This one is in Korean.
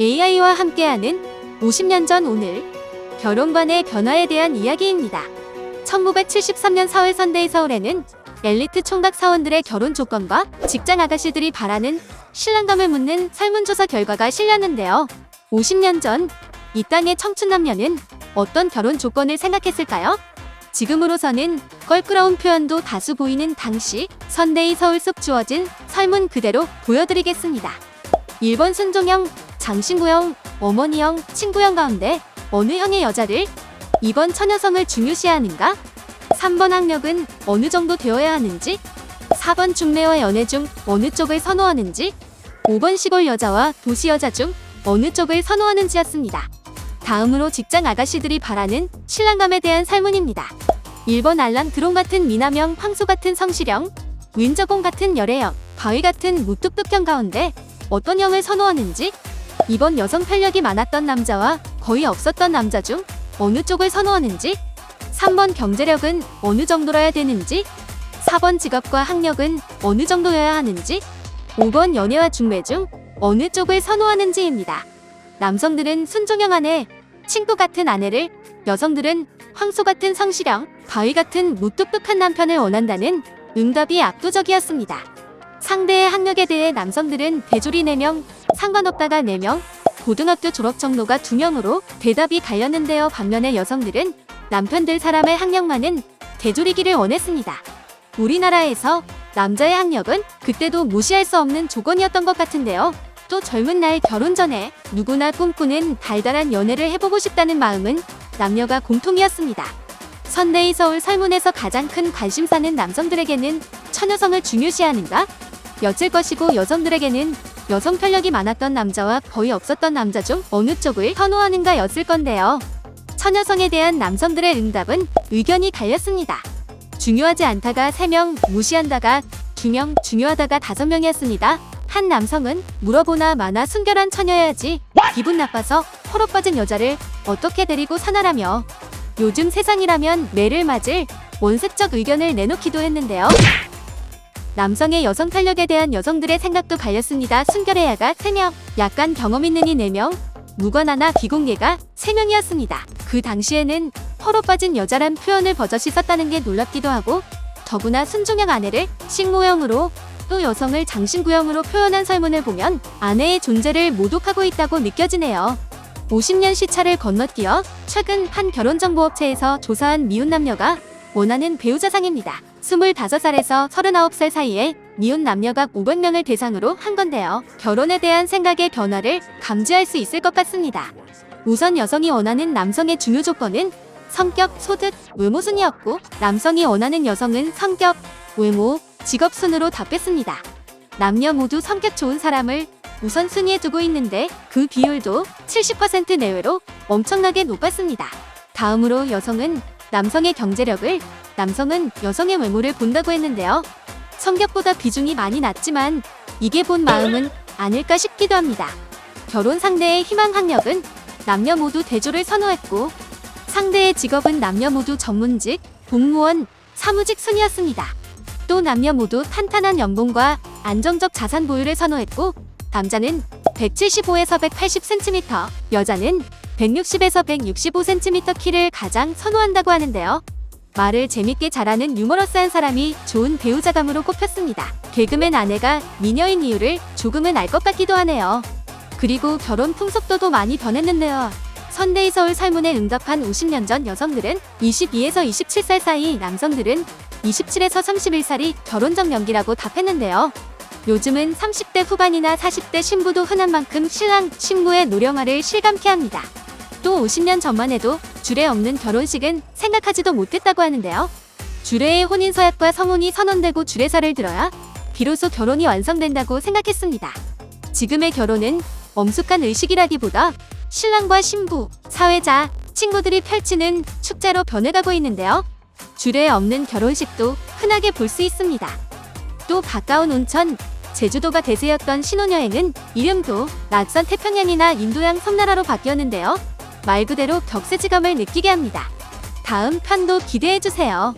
AI와 함께하는 50년 전 오늘 결혼관의 변화에 대한 이야기입니다. 1973년 4월 선데이 서울에는 엘리트 총각 사원들의 결혼 조건과 직장 아가씨들이 바라는 신랑감을 묻는 설문조사 결과가 실렸는데요. 50년 전 이 땅의 청춘 남녀는 어떤 결혼 조건을 생각했을까요? 지금으로서는 껄끄러운 표현도 다수 보이는 당시 선데이 서울 속 주어진 설문 그대로 보여드리겠습니다. 1번 순종형, 장신구형, 어머니형, 친구형 가운데 어느 형의 여자를 2번 처녀성을 중요시하는가? 3번 학력은 어느 정도 되어야 하는지? 4번 중매와 연애 중 어느 쪽을 선호하는지? 5번 시골 여자와 도시 여자 중 어느 쪽을 선호하는지였습니다. 다음으로 직장 아가씨들이 바라는 신랑감에 대한 설문입니다. 1번 알람 드론 같은 미남형, 황소 같은 성실형, 윈저공 같은 열애형, 바위 같은 무뚝뚝형 가운데 어떤 형을 선호하는지 2번 여성 편력이 많았던 남자와 거의 없었던 남자 중 어느 쪽을 선호하는지 3번 경제력은 어느 정도라야 되는지 4번 직업과 학력은 어느 정도여야 하는지 5번 연애와 중매 중 어느 쪽을 선호하는지입니다. 남성들은 순종형 아내, 친구 같은 아내를 여성들은 황소 같은 성실형, 바위 같은 무뚝뚝한 남편을 원한다는 응답이 압도적이었습니다. 상대의 학력에 대해 남성들은 대졸이 4명, 상관없다가 4명, 고등학교 졸업 정도가 2명으로 대답이 갈렸는데요. 반면에 여성들은 남편들 사람의 학력만은 대졸이기를 원했습니다. 우리나라에서 남자의 학력은 그때도 무시할 수 없는 조건이었던 것 같은데요. 또 젊은 나이 결혼 전에 누구나 꿈꾸는 달달한 연애를 해보고 싶다는 마음은 남녀가 공통이었습니다. 선데이 서울 설문에서 가장 큰 관심사는 남성들에게는 처녀성을 중요시하는가? 여칠 것이고 여성들에게는 여성 편력이 많았던 남자와 거의 없었던 남자 중 어느 쪽을 선호하는가 였을 건데요. 처녀성에 대한 남성들의 응답은 의견이 갈렸습니다. 중요하지 않다가 3명, 무시한다가 2명, 중요하다가 5명이었습니다. 한 남성은 물어보나 마나 순결한 처녀여야지 기분 나빠서 호로 빠진 여자를 어떻게 데리고 사나라며 요즘 세상이라면 매를 맞을 원색적 의견을 내놓기도 했는데요. 남성의 여성 탄력에 대한 여성들의 생각도 갈렸습니다. 순결해야가 3명, 약간 경험 있는 이 4명, 무관하나 비공개가 3명이었습니다. 그 당시에는 허로 빠진 여자란 표현을 버젓이 썼다는 게 놀랍기도 하고 더구나 순종형 아내를 식모형으로 또 여성을 장신구형으로 표현한 설문을 보면 아내의 존재를 모독하고 있다고 느껴지네요. 50년 시차를 건너뛰어 최근 한 결혼정보업체에서 조사한 미혼 남녀가 원하는 배우자상입니다. 25살에서 39살 사이에 미혼 남녀가 500명을 대상으로 한 건데요. 결혼에 대한 생각의 변화를 감지할 수 있을 것 같습니다. 우선 여성이 원하는 남성의 중요 조건은 성격, 소득, 외모 순이었고 남성이 원하는 여성은 성격, 외모, 직업 순으로 답했습니다. 남녀 모두 성격 좋은 사람을 우선 순위에 두고 있는데 그 비율도 70% 내외로 엄청나게 높았습니다. 다음으로 여성은 남성의 경제력을, 남성은 여성의 외모를 본다고 했는데요. 성격보다 비중이 많이 낮지만 이게 본 마음은 아닐까 싶기도 합니다. 결혼 상대의 희망 학력은 남녀 모두 대조를 선호했고 상대의 직업은 남녀 모두 전문직, 공무원, 사무직 순이었습니다. 또 남녀 모두 탄탄한 연봉과 안정적 자산 보유를 선호했고 남자는 175에서 180cm, 여자는 160에서 165cm 키를 가장 선호한다고 하는데요. 말을 재밌게 잘하는 유머러스한 사람이 좋은 배우자감으로 꼽혔습니다. 개그맨 아내가 미녀인 이유를 조금은 알 것 같기도 하네요. 그리고 결혼 풍속도도 많이 변했는데요. 선데이 서울 설문에 응답한 50년 전 여성들은 22에서 27살 사이, 남성들은 27에서 31살이 결혼 적 연기라고 답했는데요. 요즘은 30대 후반이나 40대 신부도 흔한 만큼 신랑, 신부의 노령화를 실감케 합니다. 또 50년 전만 해도 주례 없는 결혼식은 생각하지도 못했다고 하는데요. 주례의 혼인 서약과 성혼이 선언되고 주례사를 들어야 비로소 결혼이 완성된다고 생각했습니다. 지금의 결혼은 엄숙한 의식이라기보다 신랑과 신부, 사회자, 친구들이 펼치는 축제로 변해가고 있는데요. 주례 없는 결혼식도 흔하게 볼 수 있습니다. 또 가까운 온천, 제주도가 대세였던 신혼여행은 이름도 낯선 태평양이나 인도양 섬나라로 바뀌었는데요. 말 그대로 격세지감을 느끼게 합니다. 다음 편도 기대해주세요.